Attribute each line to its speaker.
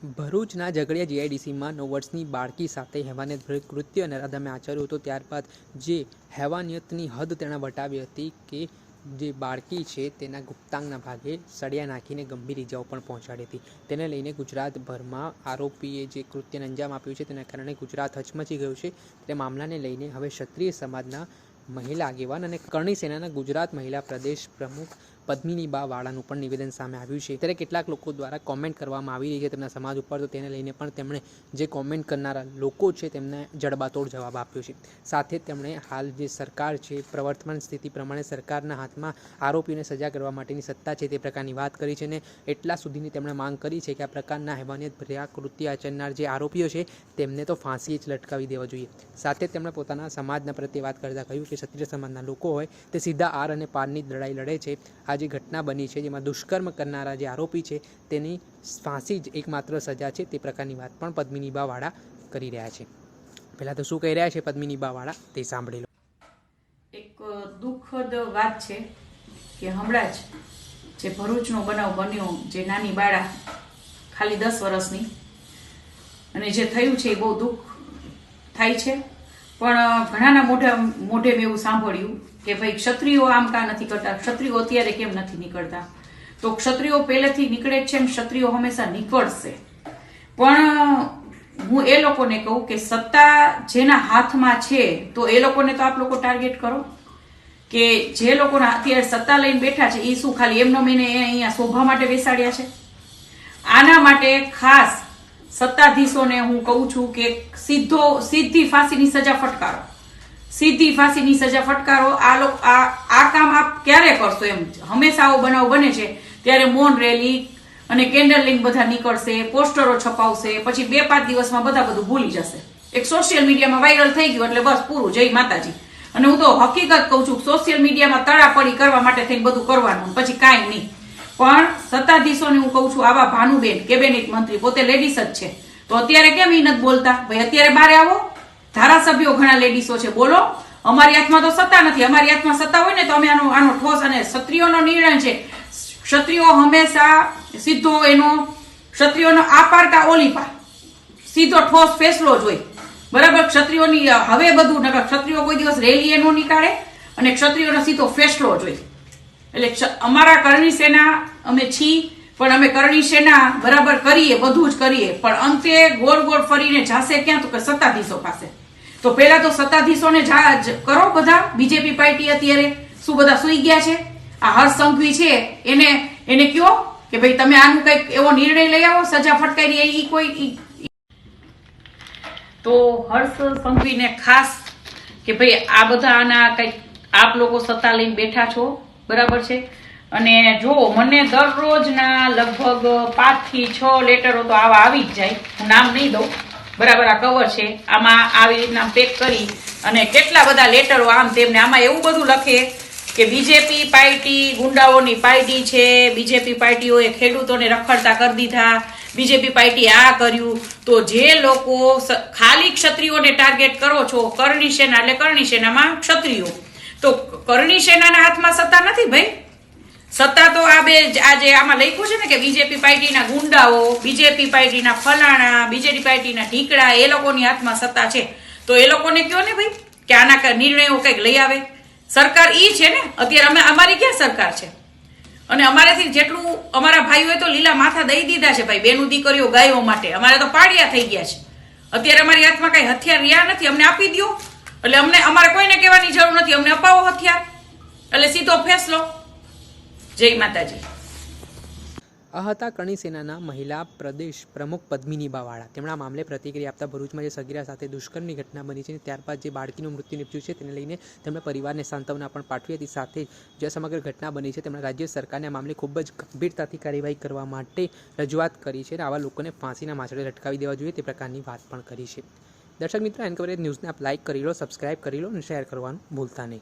Speaker 1: ભરૂચના ઝઘડિયા જીઆઈડીસીમાં નવ વર્ષની બાળકી સાથે હેવાનિયતભર્યું કૃત્ય નરાધમે આચર્યું હતું. ત્યારબાદ જે હેવાનિયતની હદ તેણે વટાવી હતી કે જે બાળકી છે તેના ગુપ્તાંગના ભાગે સળિયા નાખીને ગંભીર ઇજાઓ પણ પહોંચાડી હતી. તેને લઈને ગુજરાતભરમાં આરોપીએ જે કૃત્યને અંજામ આપ્યું છે તેના કારણે ગુજરાત હચમચી ગયું છે. તે મામલાને લઈને હવે ક્ષત્રિય સમાજના મહિલા આગેવાન અને કરણી સેનાના ગુજરાત મહિલા પ્રદેશ પ્રમુખ પદ્મિની બા વાળાનું પણ નિવેદન સામે આવ્યું છે. ત્યારે કેટલાક લોકો દ્વારા કોમેન્ટ કરવામાં આવી રહી છે તેમના સમાજ ઉપર, તો તેને લઈને પણ તેમણે જે કોમેન્ટ કરનારા લોકો છે તેમને જડબાતોડ જવાબ આપ્યો છે. સાથે તેમણે હાલ જે સરકાર છે, પ્રવર્તમાન સ્થિતિ પ્રમાણે સરકારના હાથમાં આરોપીઓને સજા કરવા માટેની સત્તા છે તે પ્રકારની વાત કરી છે અને એટલા સુધીની તેમણે માંગ કરી છે કે આ પ્રકારના હેવાનિયત ભર્યા કૃત્ય આચરનાર જે આરોપીઓ છે તેમને તો ફાંસી જ લટકાવી દેવા જોઈએ. સાથે તેમણે પોતાના સમાજના પ્રત્યે વાત કરતા કહ્યું કે ક્ષત્રિય સમાજના લોકો હોય તે સીધા આર અને પારની લડાઈ લડે છે. આ જે ઘટના બની છે, જેમાં દુષ્કર્મ કરનારા જે આરોપી છે, તેની ફાંસી જ એકમાત્ર સજા છે, તે પ્રકારની વાત પણ પદ્મિની બાવાળા કરી રહ્યા છે. પહેલાં તો શું કહી રહ્યા છે પદ્મિની બાવાળા? તે સાંભળી લો.
Speaker 2: એક દુઃખદ વાત છે કે હમણાં જ જે ભરૂચનો બનાવ બન્યો, જે નાની બાળા ખાલી દસ વર્ષની, અને જે થયું છે એ બહુ દુઃખ થાય છે. પણ ઘણાના મોઢે મોઢે મેં એવું સાંભળ્યું કે ભાઈ ક્ષત્રિયો આમ કા નથી કરતા, ક્ષત્રિયો અત્યારે કેમ નથી નીકળતા? તો ક્ષત્રિયો પહેલેથી નીકળે જ છે એમ ક્ષત્રિયો હંમેશા નીકળશે. પણ હું એ લોકોને કહું કે સત્તા જેના હાથમાં છે, તો એ લોકોને તો આપ લોકો ટાર્ગેટ કરો. કે જે લોકોના અત્યારે સત્તા લઈને બેઠા છે એ શું ખાલી એમનો મહિને અહીંયા શોભા માટે બેસાડ્યા છે? આના માટે ખાસ સત્તાધીશોને હું કહું છું કે સીધો, સીધી ફાંસીની સજા ફટકારો. સીધી ફાંસીની સજા ફટકારો. આ લોકો આ આ કામ આપ ક્યારે કરશો એમ? હંમેશા આવો બનાવ બને છે. ત્યારે મૌન રેલી અને કેન્ડલિંગ બધા નીકળશે, પોસ્ટરો છપાવશે, પછી બે, પાંચ દિવસમાં બધા બધું ભૂલી જશે. એક સોશિયલ મીડિયામાં વાયરલ થઈ ગયું એટલે બસ પૂરું. જય માતાજી. અને હું તો હકીકત કહું છું સોશિયલ મીડિયામાં તડાપડી કરવા માટે થઈને બધું કરવાનું, પછી કાંઈ નહીં. પણ સત્તાધીશોને હું કહું છું, આવા ભાનુબેન કેબિનેટ મંત્રી, પોતે લેડીસ જ છે. તો અત્યારે કેમ ઈ નથી બોલતા? ભાઈ, અત્યારે બારે આવો. ધારાસભ્યો ઘણા લેડીસો છે, બોલો. અમારી હાથમાં તો સત્તા નથી, અમારી હાથમાં સત્તા હોય ને તો અમે આનો આનો ઠોસ અને ક્ષત્રિયોનો નિર્ણય છે. ક્ષત્રિયો હંમેશા સીધો એનો, ક્ષત્રિયોનો આ પાર કા ઓલી પાર સીધો ઠોસ ફેસલો જ હોય. બરાબર? ક્ષત્રિયોની હવે બધું, નકર ક્ષત્રિયો કોઈ દિવસ રેલી એનો નીકાળે અને ક્ષત્રિયોનો સીધો ફેસલો જ હોય. એટલે અમારા કરણી સેના અમે છી, પણ અમે કરણી સેના બરાબર કરીએ, બધું જ કરીએ. પણ અંતે ગોળ ગોળ ફરીને જાશે ક્યાં? તો કે સત્તાધીશો પાસે. તો પહેલા તો સત્તાધીશોને કરો બધા. બીજેપી પાર્ટી અત્યારે શું બધા સુઈ ગયા છે? આ હર્ષ સંઘવી છે, એને એને કયો કે ભાઈ તમે આનું કંઈક એવો નિર્ણય લઈ આવો, સજા ફટકારી, એ કોઈ તો હર્ષ સંઘવીને ખાસ કે ભાઈ આ બધા આના કંઈક આપ લોકો સત્તા લઈને બેઠા છો? બરાબર છે? અને જો મને દરરોજના લગભગ પાંચથી છ લેટરો તો આવા આવી જ જાય. હું નામ નહીં દઉં. બરાબર આ કવર છે. આમાં આવી રીતના પેક કરી અને કેટલા બધા લેટરો આમ તેમને આમાં એવું બધું લખે કે બીજેપી પાર્ટી ગુંડાઓની પાર્ટી છે. બીજેપી પાર્ટીઓએ ખેડૂતોને રખડતા કરી દીધા. બીજેપી પાર્ટી આ કર્યું. તો જે લોકો ખાલી ક્ષત્રિયોને ટાર્ગેટ કરો છો, કરણી સેના એટલે કરણી સેનામાં ક્ષત્રિયો. તો કરણી સેનાના હાથમાં સત્તા નથી ભાઈ? સત્તા તો આ બે જ- આ આમાં લખ્યું છે ને કે બીજેપી પાર્ટીના ગુંડાઓ, બીજેપી પાર્ટીના ફલાણા, બીજેપી પાર્ટીના ઢીકડા એ લોકોની હાથમાં સત્તા છે. તો એ લોકોને કયો ને ભાઈ? કે આના નિર્ણયો કંઈક લઈ આવે. સરકાર ઈ છે ને? અત્યારે અમે અમારી ક્યાં સરકાર છે? અને અમારાથી જેટલું અમારા ભાઈઓએ તો લીલા માથા દઈ દીધા છે ભાઈ, બેનું દીકરીઓ ગાયો માટે. અમારે તો પાડિયા થઈ ગયા છે. અત્યારે અમારી હાથમાં કઈ હથિયાર રહ્યા નથી, અમને આપી દો એટલે અમને અમારે કોઈને કહેવાની જરૂર નથી, અમને અપાવો હથિયાર. એટલે સીધો ફેસલો જય માતાજી.
Speaker 1: આ હતા સેનાના મહિલા પ્રદેશ પ્રમુખ પદ્મિની બાવાળા તેમણે આ મામલે પ્રતિક્રિયા આપતા ભરૂચમાં જે સગીરા સાથે દુષ્કર્મની ઘટના બની છે ત્યારબાદ જે બાળકીનું મૃત્યુ નીપજ્યું છે તેને લઈને તેમણે પરિવારને સાંત્વના પણ પાઠવી હતી. સાથે જે સમગ્ર ઘટના બની છે તેમણે રાજ્ય સરકારને આ મામલે ખૂબ જ ગંભીરતાથી કાર્યવાહી કરવા માટે રજૂઆત કરી છે અને આવા લોકોને ફાંસીના માછડે લટકાવી દેવા જોઈએ તે પ્રકારની વાત પણ કરી છે. દર્શક મિત્રો એન્કવરેજ ન્યૂઝને આપ લાઇક કરી લો સબસ્ક્રાઇબ કરી લો અને શેર કરવાનું ભૂલતા નહીં.